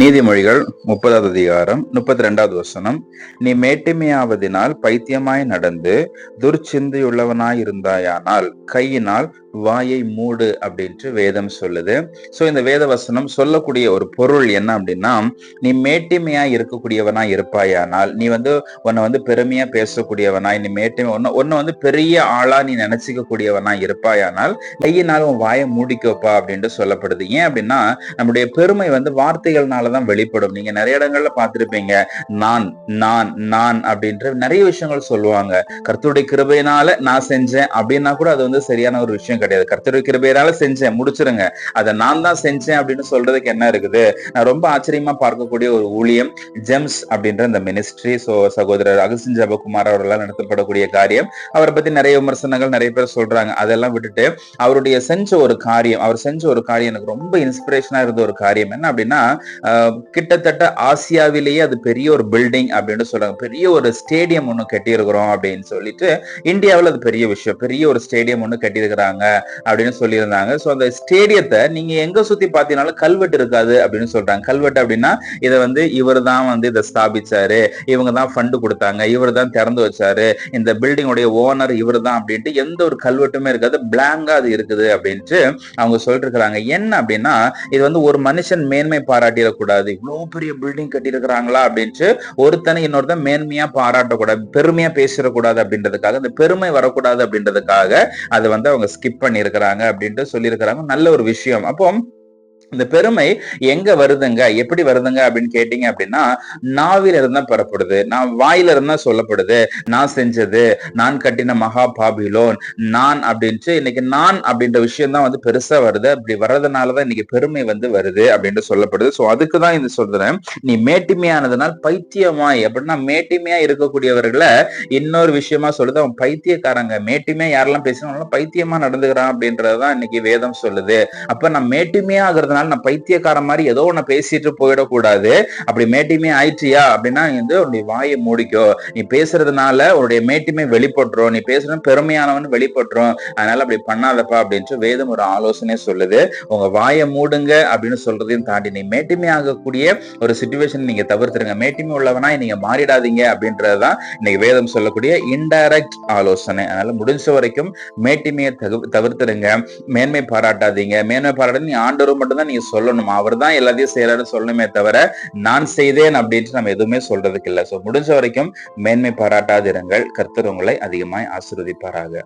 நீதிமொழிகள் முப்பதாவது அதிகாரம் முப்பத்தி ரெண்டாவது வசனம். நீ மேட்டிமையாவதினால் பைத்தியமாய் நடந்து துர்ச்சிந்தையுள்ளவனாய் இருந்தாயானால் கையினால் வாயை மூடு அப்படின்ட்டு வேதம் சொல்லுது. சோ இந்த வேத வசனம் சொல்லக்கூடிய ஒரு பொருள் என்ன அப்படின்னா நீ மேட்டிமையா இருக்கக்கூடியவனா இருப்பாயானால் நீ வந்து உன்னை வந்து பெருமையா பேசக்கூடியவனாய் நீ மேட்டிமை ஒன்னு ஒன்னு வந்து பெரிய ஆளா நீ நினைச்சிக்க கூடியவனா இருப்பாயானால் கையினால் உன் வாயை மூடிக்கோப்பா அப்படின்ட்டு சொல்லப்படுது. ஏன் அப்படின்னா நம்முடைய பெருமை வந்து வார்த்தைகள்னால தான் வெளிப்படும். நீங்க நிறைய இடங்கள்ல பார்த்துருப்பீங்க. நான் நான் நான் அப்படின்ற நிறைய விஷயங்கள் சொல்லுவாங்க. கர்த்தருடைய கிருபையினால நான் செஞ்சேன் அப்படின்னா கூட அது வந்து சரியான ஒரு விஷயம் கிடையாது. கர்த்தருடைய கிருபையினால செஞ்சேன் முடிச்சிருங்க. அதை நான் தான் செஞ்சேன் அப்படின்னு சொல்றதுக்கு என்ன இருக்குது? நான் ரொம்ப ஆச்சரியமா பார்க்கக்கூடிய ஒரு ஊழியம் ஜெம்ஸ் அப்படின்ற இந்த மினிஸ்ட்ரி சோ சகோதரர் அகசின் ஜபகுமார் அவர்களால் நடத்தப்படக்கூடிய காரியம். அவரை பத்தி நிறைய விமர்சனங்கள் நிறைய பேர் சொல்றாங்க. அதெல்லாம் விட்டுட்டு அவருடைய செஞ்ச ஒரு காரியம் அவர் செஞ்ச ஒரு காரியம் எனக்கு ரொம்ப இன்ஸ்பிரேஷனா இருந்த ஒரு காரியம் என்ன அப்படின்னா கிட்டத்தட்ட ஆசியாவிலேயே அது பெரிய ஒரு பில்டிங் அப்படின்னு சொல்றாங்க. பெரிய ஒரு ஸ்டேடியம் ஒன்று கட்டியிருக்கிறோம் அப்படின்னு சொல்லிட்டு இந்தியாவில் அது பெரிய விஷயம். பெரிய ஒரு ஸ்டேடியம் ஒன்று கட்டியிருக்கிறாங்க அப்படின்னு சொல்லியிருந்தாங்க. ஸோ அந்த ஸ்டேடியத்தை நீங்க எங்க சுத்தி பார்த்தீங்கன்னாலும் கல்வெட்டு இருக்காது அப்படின்னு சொல்றாங்க. கல்வெட்டு அப்படின்னா இதை வந்து இவர் தான் வந்து இதை ஸ்தாபிச்சாரு. இவங்க தான் ஃபண்டு கொடுத்தாங்க. இவர் தான் திறந்து வச்சாரு. இந்த பில்டிங்குடைய ஓனர் இவர் தான் அப்படின்ட்டு எந்த ஒரு கல்வெட்டுமே இருக்காது. பிளாங்கா அது இருக்குது அப்படின்ட்டு அவங்க சொல்லிட்டு இருக்கிறாங்க என்ன அப்படின்னா இது வந்து ஒரு மனுஷன் மேன்மை பாராட்டிடக்கூடாது இவ்வளவு பெரிய பில்டிங் கட்டியிருக்கிறாங்களா அப்படின்ட்டு ஒருத்தனை இன்னொருத்தன் மேன்மையா பாராட்டக்கூடாது பெருமையா பேசிடக்கூடாது அப்படின்றதுக்காக இந்த பெருமை வரக்கூடாது அப்படின்றதுக்காக அதை வந்து அவங்க ஸ்கிப் பண்ணியிருக்கிறாங்க அப்படின்ட்டு சொல்லியிருக்கிறாங்க. நல்ல ஒரு விஷயம். அப்போ இந்த பெருமை எங்க வருதுங்க? எப்படி வருதுங்க அப்படின்னு கேட்டீங்க அப்படின்னா நாவில இருந்தா பெறப்படுது. நான் வாயில இருந்தா சொல்லப்படுது. நான் செஞ்சது நான் கட்டின மகா பாபிலோன் நான் அப்படின்ட்டு இன்னைக்கு நான் அப்படின்ற விஷயம் தான் வந்து பெருசா வருது. அப்படி வர்றதுனாலதான் இன்னைக்கு பெருமை வந்து வருது அப்படின்ட்டு சொல்லப்படுது. சோ அதுக்கு தான் இது சொல்றேன். நீ மேட்டிமையானதுனால் பைத்தியமாய் அப்படின்னா மேட்டிமையா இருக்கக்கூடியவர்களை இன்னொரு விஷயமா சொல்லுது. அவன் பைத்தியக்காரங்க. மேட்டிமையா யாரெல்லாம் பேசினாலும் பைத்தியமா நடந்துக்கிறான் அப்படின்றதான் இன்னைக்கு வேதம் சொல்லுது. அப்ப நான் மேட்டிமையா ஆகுறதுனால நான் பைத்தியக்கார மாதிரி ஏதோ ஒண்ணு பேசிட்டு போயிடக்கூடாது. அப்படி மேட்டிமே ஆயிடுச்சியா அப்படின்னா வந்து உன்னுடைய வாயை மூடிக்கோ. நீ பேசுறதுனால உன்னுடைய மேட்டிமே வெளிப்பட்டுரும். நீ பேசுறது பெருமையானவன் வெளிப்பட்டுரும். அதனால அப்படி பண்ணாதப்பா அப்படின்ட்டு வேதம் ஒரு ஆலோசனை சொல்லுது. உங்க வாயை மூடுங்க அப்படின்னு சொல்றதையும் தாண்டி நீ மேட்டிமை ஆகக்கூடிய ஒரு சுச்சுவேஷன் நீங்க தவிர்த்துருங்க. மேட்டிமை உள்ளவனா நீங்க மாறிடாதீங்க அப்படின்றதுதான் இன்னைக்கு வேதம் சொல்லக்கூடிய இன்டைரக்ட் ஆலோசனை. அதனால முடிஞ்ச வரைக்கும் மேட்டிமையை தவிர்த்துருங்க மேன்மை பாராட்டாதீங்க. மேன்மை பாராட்டு நீ ஆண்டவர் மட்டும்தான் தான் நீங்க சொல்லணும். அவர் தான் எல்லாத்தையும் செய்யறாரு சொல்லணுமே தவிர நான் செய்தேன் அப்படின்ட்டு நம்ம எதுவுமே சொல்றதுக்கு இல்லை. சோ முடிஞ்ச வரைக்கும் மேன்மை பாராட்டாதிருங்கள். கர்த்தர் உங்களை அதிகமாய் ஆசிர்வதிப்பாராக.